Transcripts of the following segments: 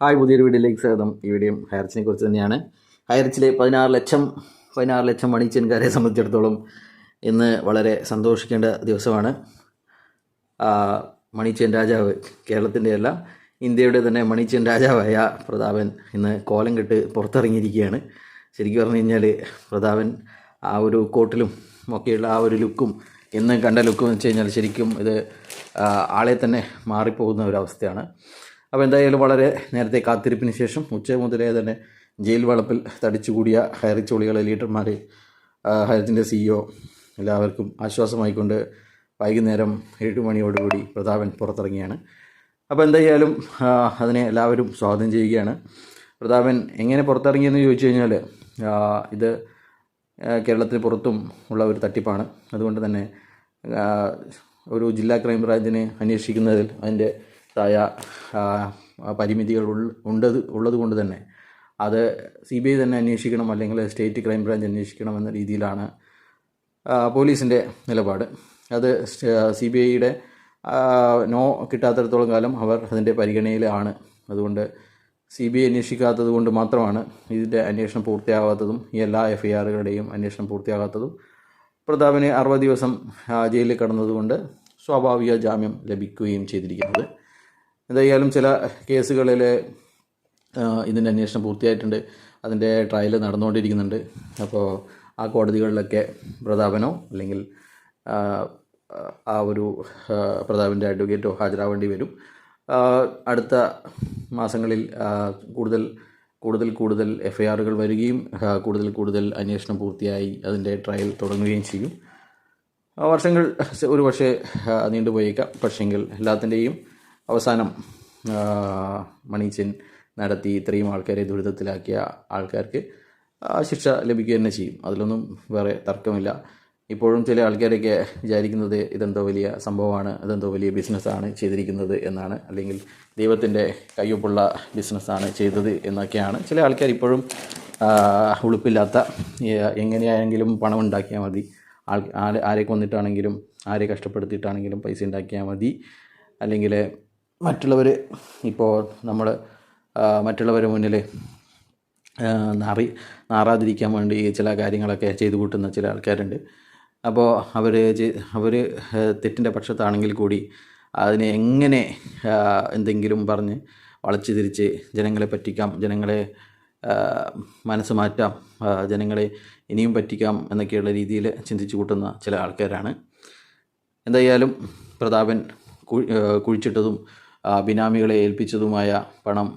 Hi പുതിയൊരു വീഡിയോയിലേക്ക് സ്വാഗതം. ഈ വീഡിയോ ഹയർച്ചിനെ കുറിച്ച് തന്നെയാണ്. ഹയർച്ചിലെ പതിനാറ് ലക്ഷം പതിനാറ് ലക്ഷം മണിച്ചൻകാരെ സംബന്ധിച്ചിടത്തോളം ഇന്ന് വളരെ സന്തോഷിക്കേണ്ട ദിവസമാണ്. മണിച്ചൻ രാജാവ് കേരളത്തിന്റെ അല്ല ഇന്ത്യയുടെ തന്നെ മണിച്ചൻ രാജാവായ പ്രതാപൻ ഇന്ന് കോലം കെട്ട് പുറത്തിറങ്ങിയിരിക്കുകയാണ്. ശരിക്കും പറഞ്ഞു കഴിഞ്ഞാൽ പ്രതാപൻ ആ ഒരു കോട്ടിലും ഒക്കെയുള്ള ആ ഒരു ലുക്കും ഇന്ന് കണ്ട ലുക്കും എന്ന് വെച്ച് കഴിഞ്ഞാൽ ശരിക്കും ഇത് ആളെ തന്നെ മാറിപ്പോകുന്ന ഒരവസ്ഥയാണ് അപ്പോൾ എന്തായാലും വളരെ നേരത്തെ കാത്തിരിപ്പിന് ശേഷം ഉച്ച മുതലേ തന്നെ ജയിൽ വളപ്പിൽ തടിച്ചുകൂടിയ ഹയറിച്ചോളികളെ ലീഡർമാർ ഹയറിന്റെ സിഇഒ എല്ലാവർക്കും ആശ്വാസമായിക്കൊണ്ട് വൈകുന്നേരം ഏഴ് മണിയോടുകൂടി പ്രതാപൻ പുറത്തിറങ്ങിയാണ്. അപ്പോൾ എന്തായാലും അതിനെ എല്ലാവരും സ്വാഗതം ചെയ്യുകയാണ്. പ്രതാപൻ എങ്ങനെ പുറത്തിറങ്ങിയെന്ന് ചോദിച്ചു കഴിഞ്ഞാൽ ഇത് കേരളത്തിന് പുറത്തും ഉള്ള ഒരു തട്ടിപ്പാണ്. അതുകൊണ്ട് തന്നെ ഒരു ജില്ലാ ക്രൈംബ്രാഞ്ചിനെ അന്വേഷിക്കുന്നതിൽ അതിന്റെ തായ പരിമിതികൾ ഉണ്ടത് ഉള്ളത് കൊണ്ട് തന്നെ അത് സി ബി ഐ തന്നെ അന്വേഷിക്കണം അല്ലെങ്കിൽ സ്റ്റേറ്റ് ക്രൈം ബ്രാഞ്ച് അന്വേഷിക്കണം എന്ന രീതിയിലാണ് പോലീസിന്റെ നിലപാട്. അത് സി ബി ഐയുടെ നോ കിട്ടാത്തിടത്തോളം കാലം അവർ അതിന്റെ പരിഗണനയിലാണ്. അതുകൊണ്ട് സി ബി ഐ അന്വേഷിക്കാത്തത് കൊണ്ട് മാത്രമാണ് ഇതിന്റെ അന്വേഷണം പൂർത്തിയാകാത്തതും ഈ എല്ലാ എഫ് ഐ ആറുകളുടെയും അന്വേഷണം പൂർത്തിയാകാത്തതും. പ്രതാപിനെ അറുപത് ദിവസം ജയിലിൽ കടന്നതുകൊണ്ട് സ്വാഭാവിക ജാമ്യം ലഭിക്കുകയും ചെയ്തിരിക്കുന്നത്. എന്തായാലും ചില കേസുകളിൽ ഇതിന്റെ അന്വേഷണം പൂർത്തിയായിട്ടുണ്ട്. അതിന്റെ ട്രയൽ നടന്നുകൊണ്ടിരിക്കുന്നുണ്ട്. അപ്പോൾ ആ കോടതികളിലൊക്കെ പ്രതാപനോ അല്ലെങ്കിൽ ആ, ഒരു പ്രതാപിന്റെ അഡ്വക്കേറ്റോ ഹാജരാവേണ്ടി വരും. അടുത്ത മാസങ്ങളിൽ കൂടുതൽ കൂടുതൽ കൂടുതൽ എഫ് ഐ ആറുകൾ വരികയും കൂടുതൽ കൂടുതൽ അന്വേഷണം പൂർത്തിയായി അതിന്റെ ട്രയൽ തുടങ്ങുകയും ചെയ്യും. വർഷങ്ങൾ ഒരു പക്ഷേ നീണ്ടുപോയേക്കാം. പക്ഷെങ്കിൽ എല്ലാത്തിന്റെയും അവസാനം മണീച്ചൻ നടത്തി ഇത്രയും ആൾക്കാരെ ദുരിതത്തിലാക്കിയ ആൾക്കാർക്ക് ശിക്ഷ ലഭിക്കുക തന്നെ ചെയ്യും. അതിലൊന്നും വേറെ തർക്കമില്ല. ഇപ്പോഴും ചില ആൾക്കാരൊക്കെ വിചാരിക്കുന്നത് ഇതെന്തോ വലിയ സംഭവമാണ് ഇതെന്തോ വലിയ ബിസിനസ്സാണ് ചെയ്തിരിക്കുന്നത് എന്നാണ്. അല്ലെങ്കിൽ ദൈവത്തിന്റെ കയ്യൊപ്പുള്ള ബിസിനസ്സാണ് ചെയ്തത് എന്നൊക്കെയാണ് ചില ആൾക്കാർ ഇപ്പോഴും ഉളുപ്പില്ലാത്ത എങ്ങനെയായെങ്കിലും പണം ഉണ്ടാക്കിയാൽ മതി. ആൾ ആരെ കൊന്നിട്ടാണെങ്കിലും ആരെ കഷ്ടപ്പെടുത്തിയിട്ടാണെങ്കിലും പൈസ ഉണ്ടാക്കിയാൽ മതി. അല്ലെങ്കിൽ മറ്റുള്ളവർ ഇപ്പോൾ നമ്മൾ മറ്റുള്ളവരുടെ മുന്നിൽ നാറി നാറാതിരിക്കാൻ വേണ്ടി ചില കാര്യങ്ങളൊക്കെ ചെയ്തു കൂട്ടുന്ന ചില ആൾക്കാരുണ്ട്. അപ്പോൾ അവർ അവർ തെറ്റിന്റെ പക്ഷത്താണെങ്കിൽ കൂടി അതിനെ എങ്ങനെ എന്തെങ്കിലും പറഞ്ഞ് വളച്ചു തിരിച്ച് ജനങ്ങളെ പറ്റിക്കാം ജനങ്ങളെ മനസ്സ് മാറ്റാം ജനങ്ങളെ ഇനിയും പറ്റിക്കാം എന്നൊക്കെയുള്ള രീതിയിൽ ചിന്തിച്ചു കൂട്ടുന്ന ചില ആൾക്കാരാണ്. എന്തായാലും പ്രതാപൻ കുഴിച്ചിട്ടതും ബിനാമികളെ ഏൽപ്പിച്ചതുമായ പണം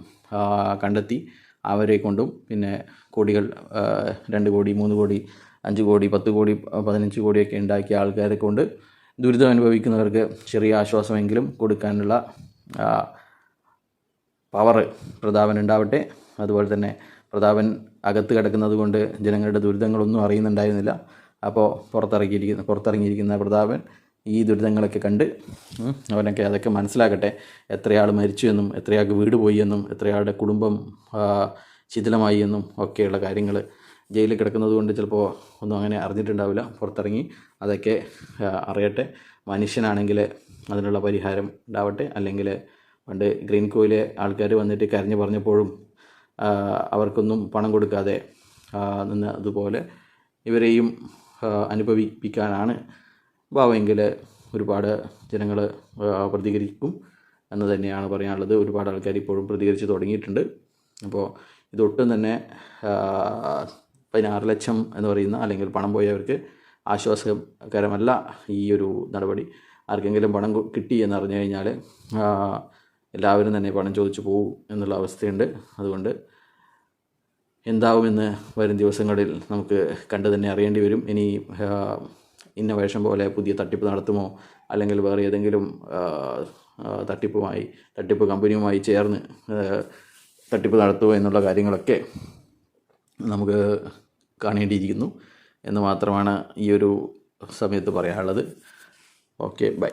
കണ്ടെത്തി അവരെ കൊണ്ടും പിന്നെ കോടികൾ രണ്ട് കോടി മൂന്ന് കോടി അഞ്ച് കോടി പത്ത് കോടി പതിനഞ്ച് കോടിയൊക്കെ ഉണ്ടാക്കിയ ആൾക്കാരെ കൊണ്ട് ദുരിതം അനുഭവിക്കുന്നവർക്ക് ചെറിയ ആശ്വാസമെങ്കിലും കൊടുക്കാനുള്ള പവർ പ്രതാപൻ ഉണ്ടാവട്ടെ. അതുപോലെ തന്നെ പ്രതാപൻ അകത്ത് കിടക്കുന്നത് കൊണ്ട് ജനങ്ങളുടെ ദുരിതങ്ങളൊന്നും അറിയുന്നുണ്ടായിരുന്നില്ല. അപ്പോൾ പുറത്തിറങ്ങിയിരിക്കുന്ന പുറത്തിറങ്ങിയിരിക്കുന്ന പ്രതാപൻ ഈ ദുരിതങ്ങളൊക്കെ കണ്ട് അവനൊക്കെ അതൊക്കെ മനസ്സിലാക്കട്ടെ. എത്രയാൾ മരിച്ചു എന്നും എത്രയാൾക്ക് വീട് പോയി എന്നും എത്രയാളുടെ കുടുംബം ശിഥിലമായി എന്നും ഒക്കെയുള്ള കാര്യങ്ങൾ ജയിലിൽ കിടക്കുന്നത് കൊണ്ട് ചിലപ്പോൾ ഒന്നും അങ്ങനെ അറിഞ്ഞിട്ടുണ്ടാവില്ല. പുറത്തിറങ്ങി അതൊക്കെ അറിയട്ടെ. മനുഷ്യനാണെങ്കിൽ അതിനുള്ള പരിഹാരം ഉണ്ടാവട്ടെ. അല്ലെങ്കിൽ പണ്ട് ഗ്രീൻ കോയിലെ ആൾക്കാർ വന്നിട്ട് കരഞ്ഞു പറഞ്ഞപ്പോഴും അവർക്കൊന്നും പണം കൊടുക്കാതെ നിന്ന അതുപോലെ ഇവരെയും അനുഭവിപ്പിക്കാനാണ് ഭാവമെങ്കിൽ ഒരുപാട് ജനങ്ങൾ പ്രതികരിക്കും എന്ന് തന്നെയാണ് പറയാനുള്ളത്. ഒരുപാട് ആൾക്കാർ ഇപ്പോഴും പ്രതികരിച്ച് തുടങ്ങിയിട്ടുണ്ട്. അപ്പോൾ ഇതൊട്ടും തന്നെ പതിനാറ് ലക്ഷം എന്ന് പറയുന്ന അല്ലെങ്കിൽ പണം പോയവർക്ക് ആശ്വാസകരമല്ല ഈ ഒരു നടപടി. ആർക്കെങ്കിലും പണം കിട്ടി എന്നറിഞ്ഞു കഴിഞ്ഞാൽ എല്ലാവരും തന്നെ പണം ചോദിച്ചു പോകും എന്നുള്ള അവസ്ഥയുണ്ട്. അതുകൊണ്ട് എന്താവുമെന്ന് വരും ദിവസങ്ങളിൽ നമുക്ക് കണ്ടു തന്നെ അറിയേണ്ടി വരും. ഇനി ആ, ഇന്ന വേഷം പോലെ പുതിയ തട്ടിപ്പ് നടത്തുമോ? അല്ലെങ്കിൽ വേറെ ഏതെങ്കിലും തട്ടിപ്പുമായി തട്ടിപ്പ് കമ്പനിയുമായി ചേർന്ന് തട്ടിപ്പ് നടത്തുമോ എന്നുള്ള കാര്യങ്ങളൊക്കെ നമുക്ക് കാണേണ്ടിയിരിക്കുന്നു. എന്ന് മാത്രമാണ് ഈ ഒരു സമയത്ത് പറയാനുള്ളത്. Okay bye.